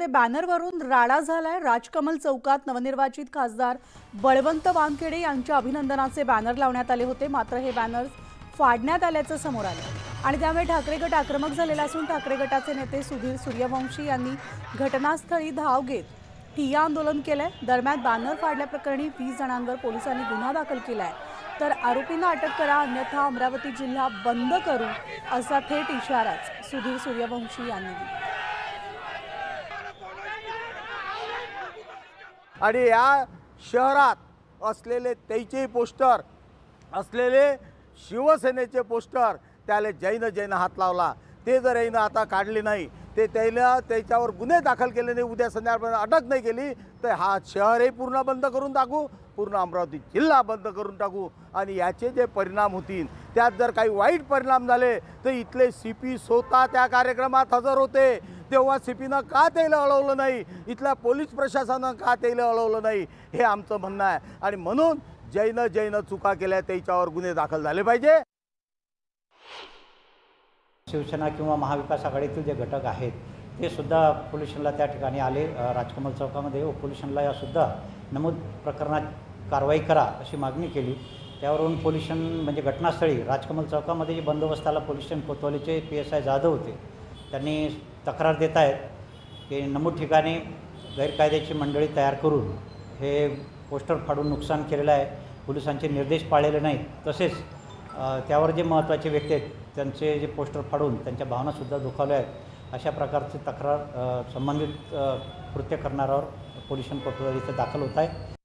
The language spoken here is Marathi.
मध्ये बॅनरवरून राडा झालाय. राजकमल चौकात नवनिर्वाचित खासदार बळवंत वानखेडे यांच्या अभिनंदनाचे बॅनर लावण्यात आले होते. मात्र हे बॅनर फाडण्यात आल्याचं समोर आलं. आणि त्यामुळे ठाकरे गट आक्रमक झालेला असून ठाकरे गटाचे नेते सुधीर सूर्यवंशी यांनी घटनास्थळी धाव घेत ठिय्या आंदोलन केलंय. दरम्यान बॅनर फाडल्याप्रकरणी वीस जणांवर पोलिसांनी गुन्हा दाखल केलाय. तर आरोपींना अटक करा अन्यथा अमरावती जिल्हा बंद करू असा थेट इशाराच सुधीर सूर्यवंशी यांनी दिला. आणि या शहरात असलेले त्याचे पोस्टर असलेले शिवसेनेचे पोस्टर त्याला जैन जैन हात लावला. ते जर यानं आता काढले नाही ते त्याला त्याच्यावर गुन्हे दाखल केले नाही उद्या संध्याकाळपर्यंत अटक नाही केली तर हा शहरही पूर्ण बंद करून टाकू पूर्ण अमरावती जिल्हा बंद करून टाकू. आणि याचे जे परिणाम होतील त्यात जर काही वाईट परिणाम झाले तर इथले सी पी स्वतः त्या कार्यक्रमात हजर होते. तेव्हा सी पीनं का त्याला अडवलं नाही? इथल्या पोलीस प्रशासनानं का त्याला अडवलं नाही? हे आमचं म्हणणं आहे. आणि म्हणून जैन जैन चुका केल्या त्याच्यावर गुन्हे दाखल झाले पाहिजे. शिवसेना किंवा महाविकास आघाडीतील जे घटक आहेत ते सुद्धा पोल्युशनला त्या ठिकाणी आले. राजकमल चौकामध्ये व पोल्युशनला यासुद्धा नमूद प्रकरणात कारवाई करा अशी मागणी केली. त्यावरून पोल्युशन म्हणजे घटनास्थळी राजकमल चौकामध्ये जे बंदोबस्ताला पोल्युशन कोतवालीचे पी एस आय जाधव होते त्यांनी तक्रार देत आहेत की नमूद ठिकाणी गैरकायद्याची मंडळी तयार करून हे पोस्टर फाडून नुकसान केलेलं आहे. पोलिसांचे निर्देश पाळलेले नाहीत. तसेच त्यावर जे महत्त्वाचे व्यक्ती आहेत त्यांचे जे पोस्टर फाडून त्यांच्या भावनासुद्धा दुखावल्या आहेत अशा प्रकारची तक्रार संबंधित कृत्य करणाऱ्यावर पोल्युशन कोटवाडी इथं दाखल होत आहे.